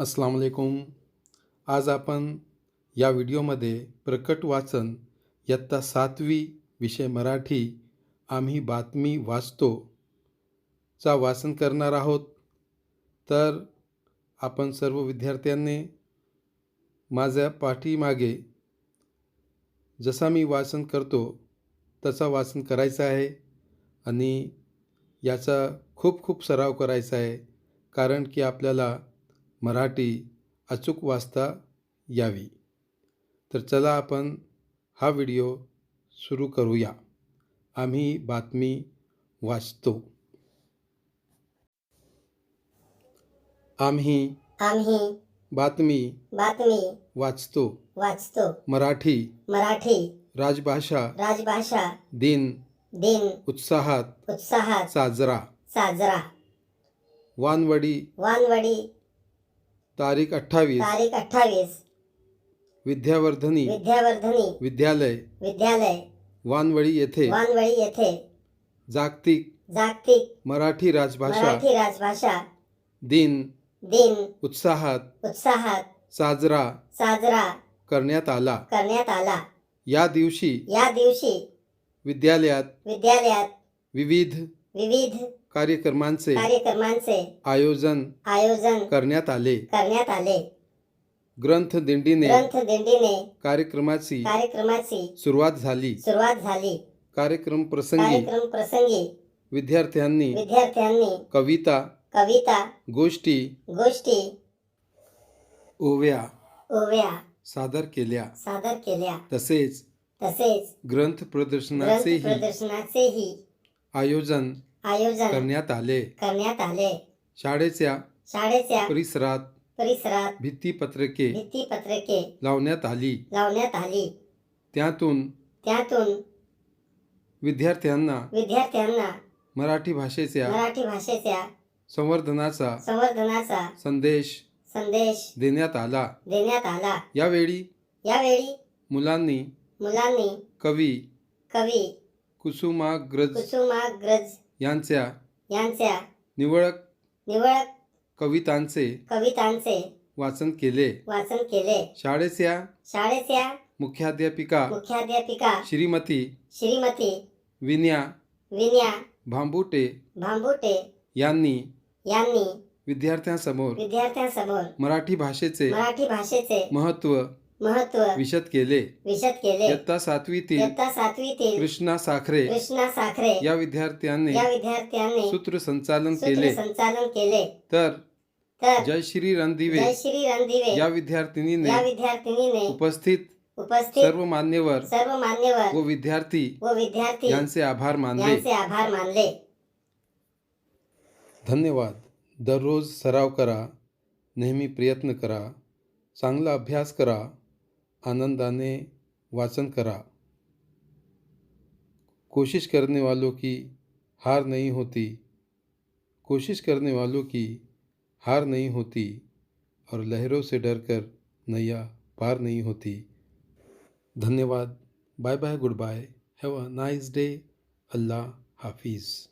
अस्सलाम वालेकुम। आज आपण या व्हिडिओमध्ये प्रकट वाचन इयत्ता सातवी विषय मराठी आम्ही बातमी वाचतो चा वाचन करणार आहोत. तर आपण सर्व विद्यार्थ्यांनी माझ्या पाठीमागे जसा मी वाचन करतो तसा वाचन करायचा आहे आणि याचा खूप खूप सराव करायचा आहे. कारण की आपल्याला मराठी अचूक वाचता यावी. तर चला आपण हा व्हिडिओ सुरू करूया. आम्ही बातमी वाचतो. आम्ही आम्ही बातमी बातमी वाचतो. वाचतो. मराठी मराठी राजभाषा राजभाषा दिन दिन उत्साहात उत्साहात साजरा. साजरा. वानवडी वानवडी तारीख अठ्ठावीस. तारीख अठ्ठावीस. विद्यावर्धनी. विद्यावर्धनी. विद्यालय. विद्यालय. वानवडी येथे. वानवडी येथे. जागतिक. जागतिक. मराठी राजभाषा. मराठी राजभाषा. दिन. दिन. उत्साहात. उत्साहात. साजरा. साजरा. करण्यात आला. करण्यात आला. या दिवशी. या दिवशी. विद्यालयात. विद्यालयात. विविध. विविध. कार्यक्रमांचे कार्यक्रमांचे आयोजन आयोजन करण्यात आले. करण्यात आले. ग्रंथ दिंडीने ग्रंथ दिंडीने कार्यक्रमाची कार्यक्रमाची सुरुवात झाली. सुरुवात झाली. कार्यक्रम प्रसंगी कार्यक्रम प्रसंगी विद्यार्थ्यांनी विद्यार्थ्यांनी कविता कविता गोष्टी गोष्टी ओव्या ओव्या सादर केल्या. सादर केल्या. तसेच तसेच ग्रंथ ग्रंथ प्रदर्शनाचेही प्रदर्शनाचेही आयोजन आयोजन करण्यात आले. करण्यात आले. शाळेच्या शाळेच्या परिसरात परिसरात भित्तीपत्रके भित्तीपत्रके लावण्यात आली. लावण्यात आली. त्यातून त्यातून विद्यार्थ्यांना विद्यार्थ्यांना मराठी भाषेच्या मराठी भाषेच्या संवर्धनाचा संवर्धनाचा संदेश संदेश देण्यात आला. देण्यात आला. यावेळी यावेळी मुलांनी मुलांनी कवी कवी कुसुमाग्रज कुसुमाग्रज यांच्या यांच्या निवळक निवळक कवितांचे कवितांचे वाचन केले. वाचन केले. शाळेच्या शाळेच्या मुख्याध्यापिका मुख्याध्यापिका श्रीमती श्रीमती विन्या विन्या भांबुटे भांबुटे यांनी यांनी विद्यार्थ्यांसमोर विद्यार्थ्यांसमोर मराठी भाषेचे मराठी भाषेचे महत्त्व महत्त्व विशद केले. विशद केले. इयत्ता सातवीतील इयत्ता सातवीतील कृष्णा साखरे कृष्णा साखरे या विद्यार्थ्याने या विद्यार्थ्याने सूत्रसंचालन केले. संचालन केले. तर तर जयश्री रणदिवे जय श्री रणदिवे या विद्यार्थिनीने या विद्यार्थिनीने उपस्थित उपस्थित सर्व मान्यवर सर्व मान्यवर व विद्यार्थी व विद्यार्थी यांचे आभार मानले. यांचे आभार मानले. धन्यवाद. दररोज सराव करा नेहमी प्रयत्न करा चांगला अभ्यास करा आनंदाने वाचन करा। कोशिश करने वालों की हार नहीं होती। कोशिश करने वालों की हार नहीं होती और लहरों से डरकर नैया पार नहीं होती। धन्यवाद। Bye bye. Good bye. Have a nice day. Allah हाफिज़।